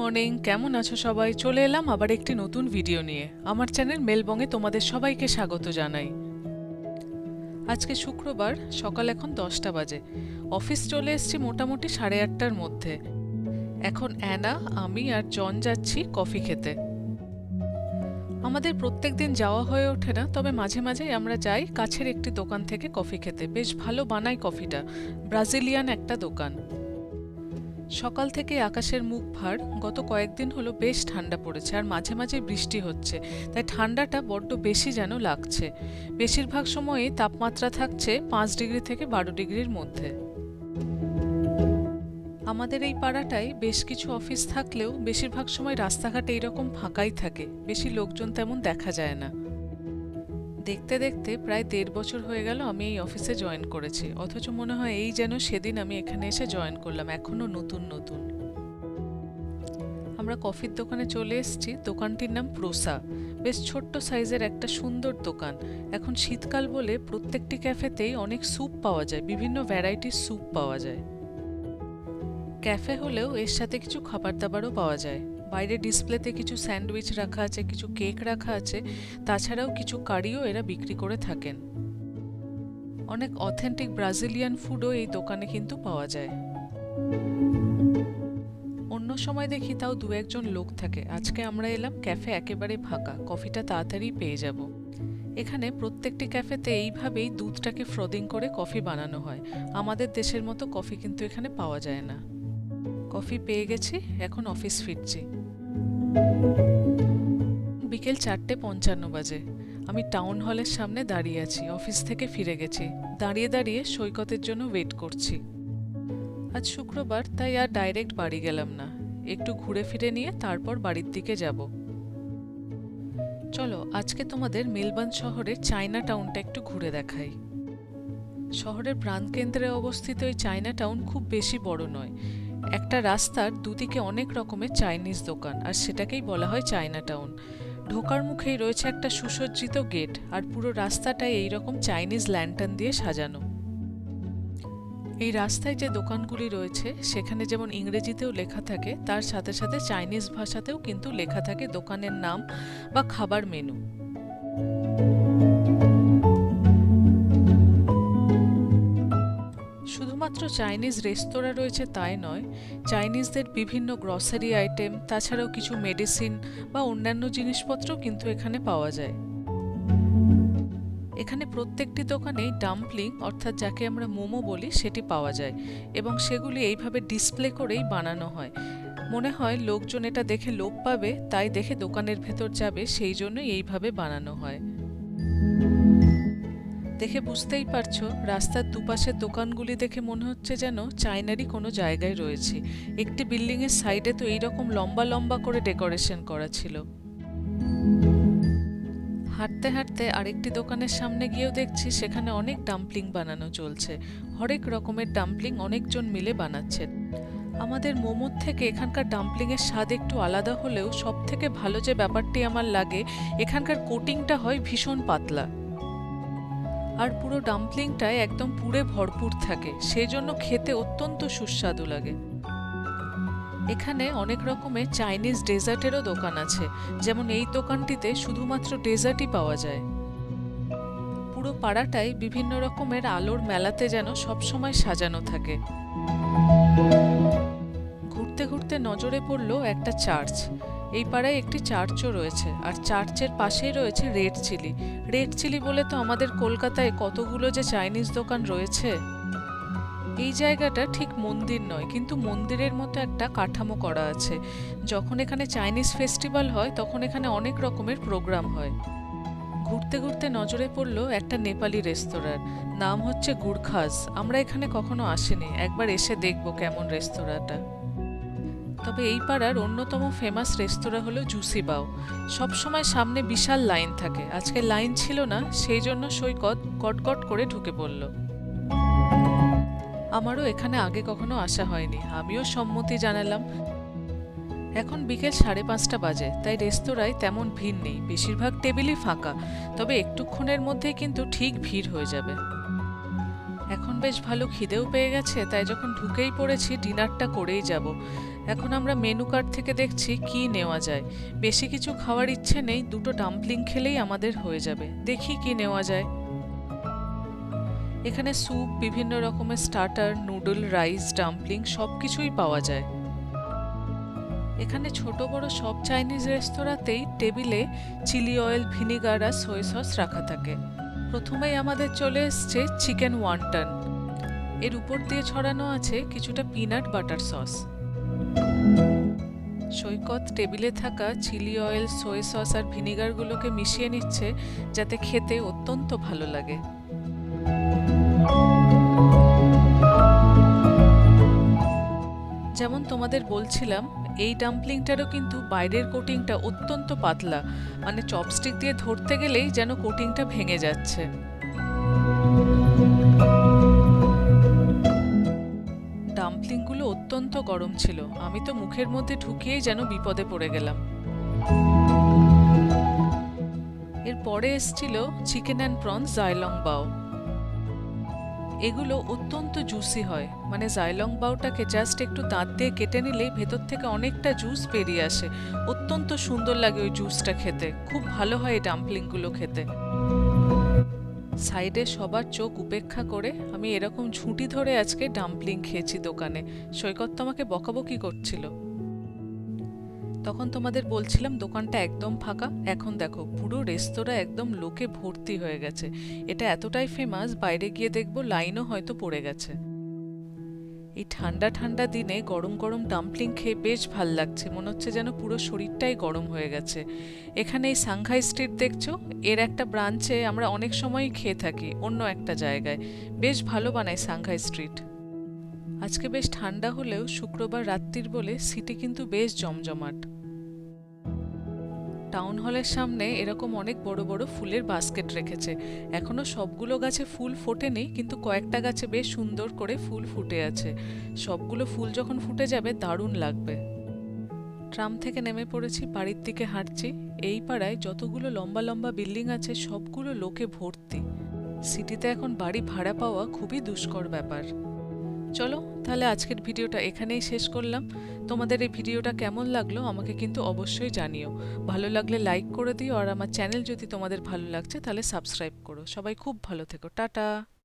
Morning, কেমন আছো সবাই? চলে এলাম আবার একটি নতুন ভিডিও নিয়ে। আমার চ্যানেল মেলবঙ্গে তোমাদের সবাইকে স্বাগত জানাই। আজকে শুক্রবার, সকাল এখন দশটা বাজে। অফিস চলে এসেছি মোটামুটি সাড়ে আটটার মধ্যে। এখন অ্যানা, আমি আর জন যাচ্ছি কফি খেতে। আমাদের প্রত্যেক দিন যাওয়া হয়ে ওঠে না, তবে মাঝে মাঝেই আমরা যাই কাছের একটি দোকান থেকে কফি খেতে। বেশ ভালো বানাই কফিটা। ব্রাজিলিয়ান একটা দোকান। সকাল থেকে আকাশের মুখ ভার, গত কয়েকদিন হলো বেশ ঠান্ডা পড়েছে আর মাঝে মাঝে বৃষ্টি হচ্ছে, তাই ঠান্ডাটা বড্ড বেশি যেন লাগছে। বেশিরভাগ সময়ই তাপমাত্রা থাকছে পাঁচ ডিগ্রি থেকে বারো ডিগ্রির মধ্যে। আমাদের এই পাড়াটায় বেশ কিছু অফিস থাকলেও বেশিরভাগ সময় রাস্তাঘাট এইরকম ফাঁকাই থাকে, বেশি লোকজন তেমন দেখা যায় না। দেখতে দেখতে প্রায় দেড় বছর হয়ে গেল আমি এই অফিসে জয়েন করেছি। অথচ মনে হয় এই যেন সেদিন আমি এখানে এসে জয়েন করলাম এখনও নতুন নতুন। আমরা কফির দোকানে চলে এসেছি, দোকানটির নাম প্রোসা বেশ ছোট্ট সাইজের একটা সুন্দর দোকান। এখন শীতকাল বলে প্রত্যেকটি ক্যাফেতেই অনেক স্যুপ পাওয়া যায়, বিভিন্ন ভ্যারাইটির স্যুপ পাওয়া যায়। ক্যাফে হলেও এর সাথে কিছু খাবার দাবারও পাওয়া যায়। বাইরে ডিসপ্লেতে কিছু স্যান্ডউইচ রাখা আছে, কিছু কেক রাখা আছে, তাছাড়াও কিছু কারিও এরা বিক্রি করে থাকেন। অনেক অথেন্টিক ব্রাজিলিয়ান ফুডও এই দোকানে কিন্তু পাওয়া যায়। অন্য সময় দেখি তাও দু একজন লোক থাকে। আজকে আমরা এলাম ক্যাফে একেবারে ফাঁকা। কফিটা তাড়াতাড়ি পেয়ে যাব। এখানে প্রত্যেকটি ক্যাফেতে এইভাবেই দুধটাকে ফ্রদিং করে কফি বানানো হয়। আমাদের দেশের মতো কফি কিন্তু এখানে পাওয়া যায় না। কফি পেয়ে গেছি, এখন অফিস ফিরছি। বিকেল চারটে পঞ্চান্ন বাজে। আমি টাউন হলের সামনে দাঁড়িয়ে আছি, অফিস থেকে ফিরে গেছি। দাঁড়িয়ে দাঁড়িয়ে সৈকতের জন্য ওয়েট করছি। আজ শুক্রবার, তাই আর ডাইরেক্ট বাড়ি গেলাম না। একটু ঘুরে ফিরে নিয়ে তারপর বাড়ির দিকে যাব। চলো, আজকে তোমাদের মেলবার্ন শহরের চায়না টাউনটা একটু ঘুরে দেখাই। শহরের প্রাণকেন্দ্রে অবস্থিত এই চায়না টাউন খুব বেশি বড় নয়। একটা রাস্তার দুদিকে অনেক রকমের চাইনিজ দোকান, আর সেটাকেই বলা হয় চায়না টাউন ঢোকার মুখেই রয়েছে একটা সুসজ্জিত গেট, আর পুরো রাস্তাটাই এইরকম চাইনিজ ল্যান্টার্ন দিয়ে সাজানো। এই রাস্তায় যে দোকানগুলি রয়েছে, সেখানে যেমন ইংরেজিতেও লেখা থাকে, তার সাথে সাথে চাইনিজ ভাষাতেও কিন্তু লেখা থাকে দোকানের নাম বা খাবার মেনু। চাইনিজ রেস্তোরাঁ রয়েছে তাই নয়। চাইনিজদের বিভিন্ন গ্রসারি আইটেম তাছাড়াও কিছু মেডিসিন বা অন্যান্য জিনিসপত্রও কিন্তু এখানে পাওয়া যায়। এখানে প্রত্যেকটি দোকানেই ডাম্পলিং অর্থাৎ যাকে আমরা মোমো বলি, সেটি পাওয়া যায় এবং সেগুলি এইভাবে ডিসপ্লে করেই বানানো হয়। মনে হয় লোকজন এটা দেখে লোভ পাবে, তাই দেখে দোকানের ভেতর যাবে, সেই জন্যই এইভাবে বানানো হয়। দেখে বুঝতেই পারছ, রাস্তার দুপাশের দোকানগুলি দেখে মনে হচ্ছে যেন চায়নারই কোনো জায়গায় রয়েছে। একটি বিল্ডিংয়ের সাইডে তো এইরকম লম্বা লম্বা করে ডেকোরেশন করা ছিল। হাঁটতে হাঁটতে আরেকটি দোকানের সামনে গিয়েও দেখছি সেখানে অনেক ডাম্পলিং বানানো চলছে। হরেক রকমের ডাম্পলিং অনেকজন মিলে বানাচ্ছেন আমাদের মোমোর থেকে এখানকার ডাম্পলিংয়ের স্বাদ একটু আলাদা হলেও সব থেকে ভালো যে ব্যাপারটি আমার লাগে, এখানকার কোটিংটা হয় ভীষণ পাতলা। আর পুরো ডাম্পলিংটায় একদম পুরে ভরপুর থাকে সেই জন্য খেতে অত্যন্ত সুস্বাদু লাগে। এখানে অনেক রকমের চাইনিজ ডেজার্টেরও দোকান আছে, যেমন এই দোকানটিতে শুধুমাত্র ডেজার্টই পাওয়া যায়। পুরো পাড়াটাই বিভিন্ন রকমের আলোর মেলাতে যেন সবসময় সাজানো থাকে। ঘুরতে ঘুরতে নজরে পড়ল একটা চার্চ এই পাড়ায় একটি চার্চও রয়েছে, আর চার্চের পাশেই রয়েছে রেড চিলি। রেড চিলি বলে তো আমাদের কলকাতায় কতগুলো যে চাইনিজ দোকান রয়েছে? এই জায়গাটা ঠিক মন্দির নয়, কিন্তু মন্দিরের মতো একটা কাঠামো করা আছে। যখন এখানে চাইনিজ ফেস্টিভ্যাল হয়, তখন এখানে অনেক রকমের প্রোগ্রাম হয়। ঘুরতে ঘুরতে নজরে পড়ল একটা নেপালি রেস্তোরাঁর নাম হচ্ছে গুড়খাজ আমরা এখানে কখনো আসিনি। একবার এসে দেখব কেমন রেস্তোরাঁটা। তবে এই পাড়ার অন্যতম ফেমাস রেস্তোরাঁ হলো জুসি বাও। সবসময় সামনে বিশাল লাইন থাকে। আজকে লাইন ছিল না, সেই জন্য সৈকত কটকট করে ঢুকে পড়ল। আমারও এখানে আগে কখনো আসা হয়নি। আমিও সম্মতি জানালাম। এখন বিকেল সাড়ে পাঁচটা বাজে, তাই রেস্তোরাঁয় তেমন ভিড় নেই। বেশিরভাগ টেবিলই ফাঁকা, তবে একটুক্ষণের মধ্যেই কিন্তু ঠিক ভিড় হয়ে যাবে। এখন বেশ ভালো খিদেও পেয়ে গেছে, তাই যখন ঢুকেই পড়েছি, ডিনারটা করেই যাব। এখন আমরা মেনু কার্ড থেকে দেখছি কি নেওয়া যায়। বেশি কিছু খাওয়ার ইচ্ছে নেই, দুটো ডাম্পলিং খেলেই আমাদের হয়ে যাবে। দেখি কি নেওয়া যায়। এখানে স্যুপ বিভিন্ন রকমের স্টার্টার নুডল রাইস ডাম্পলিং সব কিছুই পাওয়া যায়। এখানে ছোট বড় সব চাইনিজ রেস্তোরাঁতেই টেবিলে চিলি অয়েল ভিনিগার আর সই সস রাখা থাকে। প্রথমেই আমাদের চলে এসছে চিকেন ওয়ান্টন এর উপর দিয়ে ছড়ানো আছে কিছুটা পিনাট বাটার সস সৈকত টেবিলে থাকা চিলি অয়েল সই সস আর ভিনিগারগুলোকে মিশিয়ে নিচ্ছে যাতে খেতে অত্যন্ত ভালো লাগে। যেমন তোমাদের বলছিলাম, এই ডাম্পলিংটারও কিন্তু বাইরের কোটিংটা অত্যন্ত পাতলা মানে চপস্টিক দিয়ে ধরতে গেলেই যেন কোটিংটা ভেঙে যাচ্ছে। অত্যন্ত গরম ছিল। আমি তো মুখের মধ্যে ঢুকিয়েই যেন বিপদে পড়ে গেলাম। এরপরে এসছিল চিকেন অ্যান্ড প্রনস জাইলং বাও। এগুলো অত্যন্ত জুসি হয়। মানে জাইলং বাউটাকে জাস্ট একটু দাঁত দিয়ে কেটে নিলেই ভেতর থেকে অনেকটা জুস বেরিয়ে আসে। অত্যন্ত সুন্দর লাগে ওই জুসটা খেতে। খুব ভালো হয় এই ডাম্পলিংগুলো খেতে। সাইডে সবার চোখ উপেক্ষা করে আমি এরকম ঝুঁটি ধরে আজকে ডাম্পলিং খেয়েছি দোকানে। সৈকত তো আমাকে বকাবকি করছিল। তখন তোমাদের বলছিলাম, দোকানটা একদম ফাঁকা। এখন দেখো, পুরো রেস্তোরাঁ একদম লোকে ভর্তি হয়ে গেছে। এটা এতটাই ফেমাস বাইরে গিয়ে দেখব লাইনও হয়তো পড়ে গেছে। এই ঠান্ডা ঠান্ডা দিনে গরম গরম ডাম্পলিং খেয়ে বেশ ভালো লাগছে। মনে হচ্ছে যেন পুরো শরীরটাই গরম হয়ে গেছে। এখানে এই সাংঘাই স্ট্রিট দেখছ? এর একটা ব্রাঞ্চে আমরা অনেক সময়ই খেয়ে থাকি, অন্য একটা জায়গায়। বেশ ভালো বানায় সাংঘাই স্ট্রিট আজকে বেশ ঠান্ডা হলেও শুক্রবার রাত্রির বলে সিটি কিন্তু বেশ জমজমাট। টাউন হলের সামনে এরকম অনেক বড় বড় ফুলের বাস্কেট রেখেছে। এখনও সবগুলো গাছে ফুল ফোটেনি, কিন্তু কয়েকটা গাছে বেশ সুন্দর করে ফুল ফুটে আছে। সবগুলো ফুল যখন ফুটে যাবে, দারুণ লাগবে। ট্রাম থেকে নেমে পড়েছি, বাড়ির দিকে হাঁটছি। এই পাড়ায় যতগুলো লম্বা লম্বা বিল্ডিং আছে, সবগুলো লোকে ভর্তি। সিটিতে এখন বাড়ি ভাড়া পাওয়া খুবই দুষ্কর ব্যাপার। চলো, তাহলে আজকের ভিডিওটা এখানেই শেষ করলাম। তোমাদের এই ভিডিওটা কেমন লাগল আমাকে কিন্তু অবশ্যই জানিও। ভালো লাগলে লাইক করে দিও আর আমার চ্যানেল যদি তোমাদের ভালো লাগছে তাহলে সাবস্ক্রাইব করো। সবাই খুব ভালো থেকো। টাটা।